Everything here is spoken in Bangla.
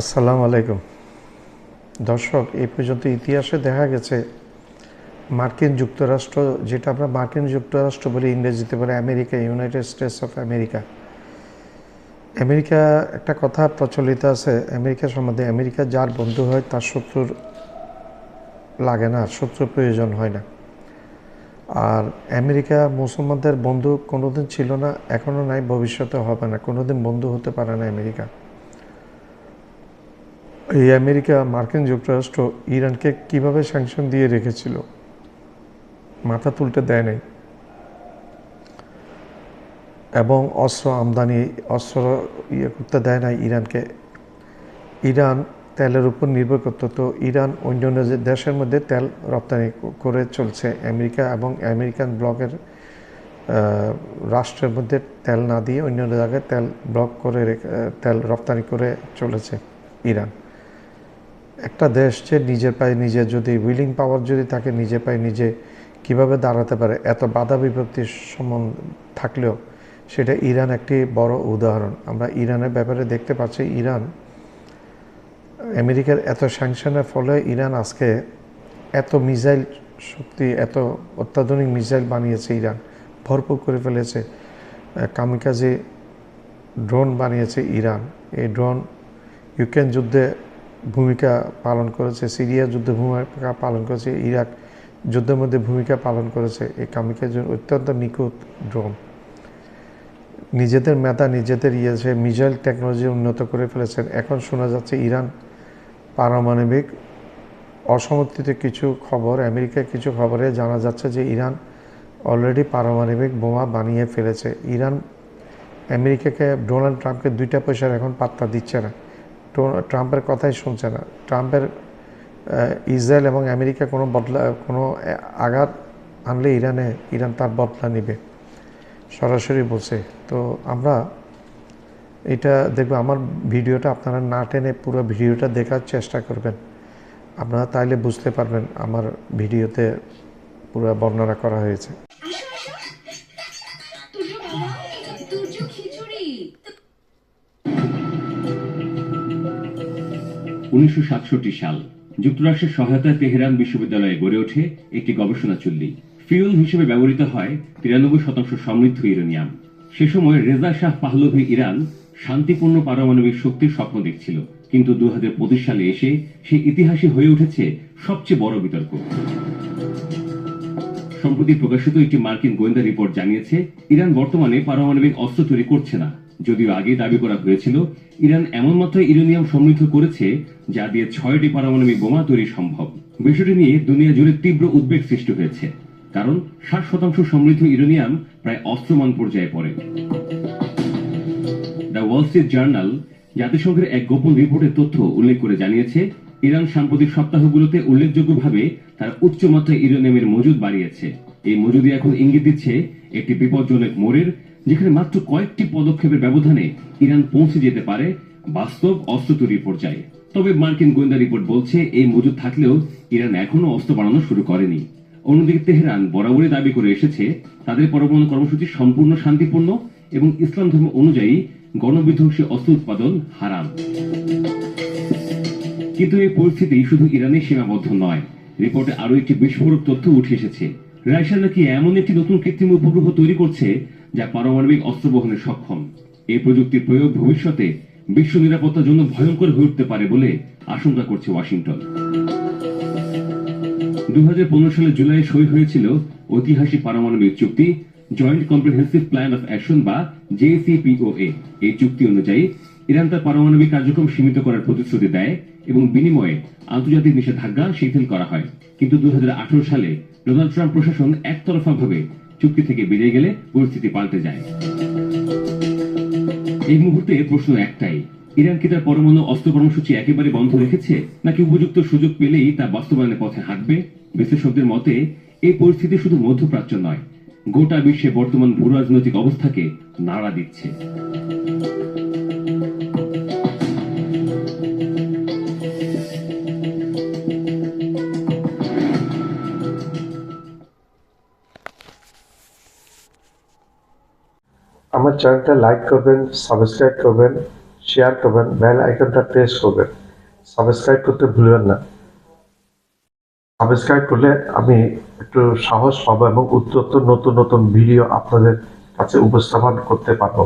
আসসালামু আলাইকুম। দর্শক, এই পর্যন্ত ইতিহাসে দেখা গেছে মার্কিন যুক্তরাষ্ট্র, যেটা আমরা মার্কিন যুক্তরাষ্ট্র বলি, ইংরেজিতে বলে America, United States of America. America, একটা কথা প্রচলিত আছে, আমেরিকা সম্বন্ধে, আমেরিকা যার বন্ধু হয়, তার শত্রুর লাগে না, শত্রুর প্রয়োজন হয় না। আর আমেরিকা মুসলমানদের বন্ধু কোনোদিন ছিল না এখনও নাই, ভবিষ্যতে হবে না, কোনোদিন বন্ধু হতে পারে না আমেরিকা। এই আমেরিকা মার্কিন যুক্তরাষ্ট্র ইরানকে কীভাবে স্যাংশন দিয়ে রেখেছিল? মাথা তুলতে দেয় নাই। এবং অস্ত্র আমদানি, অস্ত্র ইয়ে করতে দেয় নাই ইরানকে। ইরান তেলের উপর নির্ভর করত। তো ইরান অন্য অন্য যে দেশের মধ্যে তেল রপ্তানি করে চলছে, আমেরিকা এবং আমেরিকান ব্লকের রাষ্ট্রের মধ্যে তেল না দিয়ে অন্য অন্য জায়গায় তেল ব্লক করে তেল রপ্তানি করে চলেছে ইরান। একটা দেশ যে নিজের পায়ে নিজে যদি উইলিং পাওয়ার যদি তাকে নিজে পায়ে নিজে কীভাবে দাঁড়াতে পারে, এত বাধা বিপত্তির সম্বন্ধ থাকলেও সেটা ইরান একটি বড় উদাহরণ। আমরা ইরানের ব্যাপারে দেখতে পাচ্ছি, ইরান, আমেরিকার এত স্যাংশনের ফলে ইরান আজকে এত মিসাইল শক্তি, এত অত্যাধুনিক মিসাইল বানিয়েছে ইরান, ভরপুর করে ফেলেছে। কামিকাজি ড্রোন বানিয়েছে ইরান। এই ড্রোন ইউক্রেন যুদ্ধে ভূমিকা পালন করেছে, সিরিয়া যুদ্ধে ভূমিকা পালন করেছে, ইরাক যুদ্ধের মধ্যে ভূমিকা পালন করেছে, এই কামিকাজি অত্যন্ত নিখুঁত ড্রোন। নিজেদের মেধা, নিজেদের ইয়ে সে মিসাইল টেকনোলজি উন্নত করে ফেলেছেন। এখন শোনা যাচ্ছে ইরান পারমাণবিক অসমর্থিত কিছু খবর আমেরিকার কিছু খবরে জানা যাচ্ছে যে ইরান অলরেডি পারমাণবিক বোমা বানিয়ে ফেলেছে। ইরান আমেরিকাকে ডোনাল্ড ট্রাম্পকে দুইটা পয়সার এখন পাত্তা দিচ্ছে না। ট্রাম্পের কথাই শুনছে না। ট্রাম্পের ইসরায়েল এবং আমেরিকা কোনো বদলা, কোনো আঘাত আনলে ইরানে, ইরান তার বদলা নেবে। সরাসরি বলছে। তো আমরা এটা দেখব। আমার ভিডিওটা আপনারা না টেনে পুরো ভিডিওটা দেখার চেষ্টা করবেন। আপনারা তাইলে বুঝতে পারবেন আমার ভিডিওতে পুরো বর্ণনা করা হয়েছে। উনিশশো সাল যুক্তরাষ্ট্রের সহায়তায় তেহরান বিশ্ববিদ্যালয়ে গড়ে ওঠে একটি গবেষণা চুল্লি। ফিউল হিসেবে ব্যবহৃত হয় তিরানব্বই শতাংশ সমৃদ্ধ ইউরেনিয়াম। সে সময় রেজা শাহ পাহলভি ইরান শান্তিপূর্ণ পারমাণবিক শক্তির স্বপ্ন দেখছিল। কিন্তু দু হাজার পঁচিশ সালে এসে সেই ইতিহাসে হয়ে উঠেছে সবচেয়ে বড় বিতর্ক। সম্প্রতি প্রকাশিত একটি মার্কিন গোয়েন্দা রিপোর্ট জানিয়েছে, ইরান বর্তমানে পারমাণবিক অস্ত্র তৈরি করছে না। যদিও আগে দাবি করা হয়েছিল, ইরান এমন মাত্রায় ইউরেনিয়াম সমৃদ্ধ করেছে যা দিয়ে ছয়টি পারমাণবিক বোমা তৈরি সম্ভব। বিষয়টি নিয়ে দুনিয়া জুড়ে তীব্র উদ্বেগ সৃষ্টি হয়েছে, কারণ ষাট শতাংশ সমৃদ্ধ ইউরেনিয়াম প্রায় অস্ত্রমান পর্যায়ে পড়ে। দ্য ওয়াল স্ট্রিট জার্নাল জাতিসংঘের এক গোপন রিপোর্টের তথ্য উল্লেখ করে জানিয়েছে, ইরান সাম্প্রতিক সপ্তাহগুলোতে উল্লেখযোগ্যভাবে তার উচ্চমাত্রায় ইউরেনিয়ামের মজুদ বাড়িয়েছে। এই মজুদি এখন ইঙ্গিত দিচ্ছে একটি বিপজ্জনক মোড়ের যেখানে মাত্র কয়েকটি পদক্ষেপের ব্যবধানে ইরান পৌঁছে যেতে পারে বাস্তব অস্ত্র তৈরির পর্যায়ে। তবে মার্কিন গোয়েন্দা রিপোর্ট বলছে, এই মজুদ থাকলেও ইরান এখনও অস্ত্র বানানো শুরু করেনি। অন্যদিকে তেহরান বরাবরই দাবি করে এসেছে, তাদের পরমাণু কর্মসূচি সম্পূর্ণ শান্তিপূর্ণ এবং ইসলাম ধর্ম অনুযায়ী গণবিধ্বংসী অস্ত্র উৎপাদন হারাম। কিন্তু এই পরিস্থিতি শুধু ইরানে সীমাবদ্ধ নয়, রিপোর্টে আরও একটি বিস্ফোরক তথ্য উঠে এসেছে। রাশিয়া নাকি এমন একটি নতুন কৃত্রিম উপগ্রহ তৈরি করছে যা পারমাণবিক অস্ত্র বহনে সক্ষম। এই প্রযুক্তির প্রয়োগ ভবিষ্যতে বিশ্ব নিরাপত্তার জন্য ভয়ঙ্কর হয়ে উঠতে পারে বলে আশঙ্কা করছে ওয়াশিংটন। দু সালে জুলাই সই হয়েছিল ঐতিহাসিক পারমাণবিক চুক্তি joint comprehensive plan of action বা জেসিপিওএ এই চুক্তি অনুযায়ী ইরান তার পারমাণবিক কার্যক্রম সীমিত করার প্রতিশ্রুতি দেয় এবং বিনিময়ে আন্তর্জাতিক নিষেধাজ্ঞা শিথিল করা হয়। কিন্তু দু হাজার আঠারো সালে ডোনাল্ড ট্রাম্প প্রশাসন একতরফাভাবে চুক্তি থেকে বেরিয়ে গেলে পরিস্থিতি পাল্টে যায়। এই মুহূর্তে প্রশ্ন একটাই, ইরান কি তার পরমাণু অস্ত্র কর্মসূচি একেবারে বন্ধ রেখেছে, নাকি উপযুক্ত সুযোগ পেলেই তা বাস্তবায়নের পথে হাঁটবে? বিশ্লেষকদের মতে, এই পরিস্থিতি শুধু মধ্যপ্রাচ্য নয়, গোটা বিশ্বে বর্তমান ভূ রাজনৈতিক অবস্থাকে নাড়া দিচ্ছে। আমার চ্যানেলটা লাইক করবেন সাবস্ক্রাইব করবেন শেয়ার করবেন বেল আইকনটা প্রেস করবেন। সাবস্ক্রাইব করতে ভুলবেন না। সাবস্ক্রাইব করলে আমি একটু সাহস পাবো এবং উত্তর নতুন নতুন ভিডিও আপনাদের কাছে উপস্থাপন করতে পারব।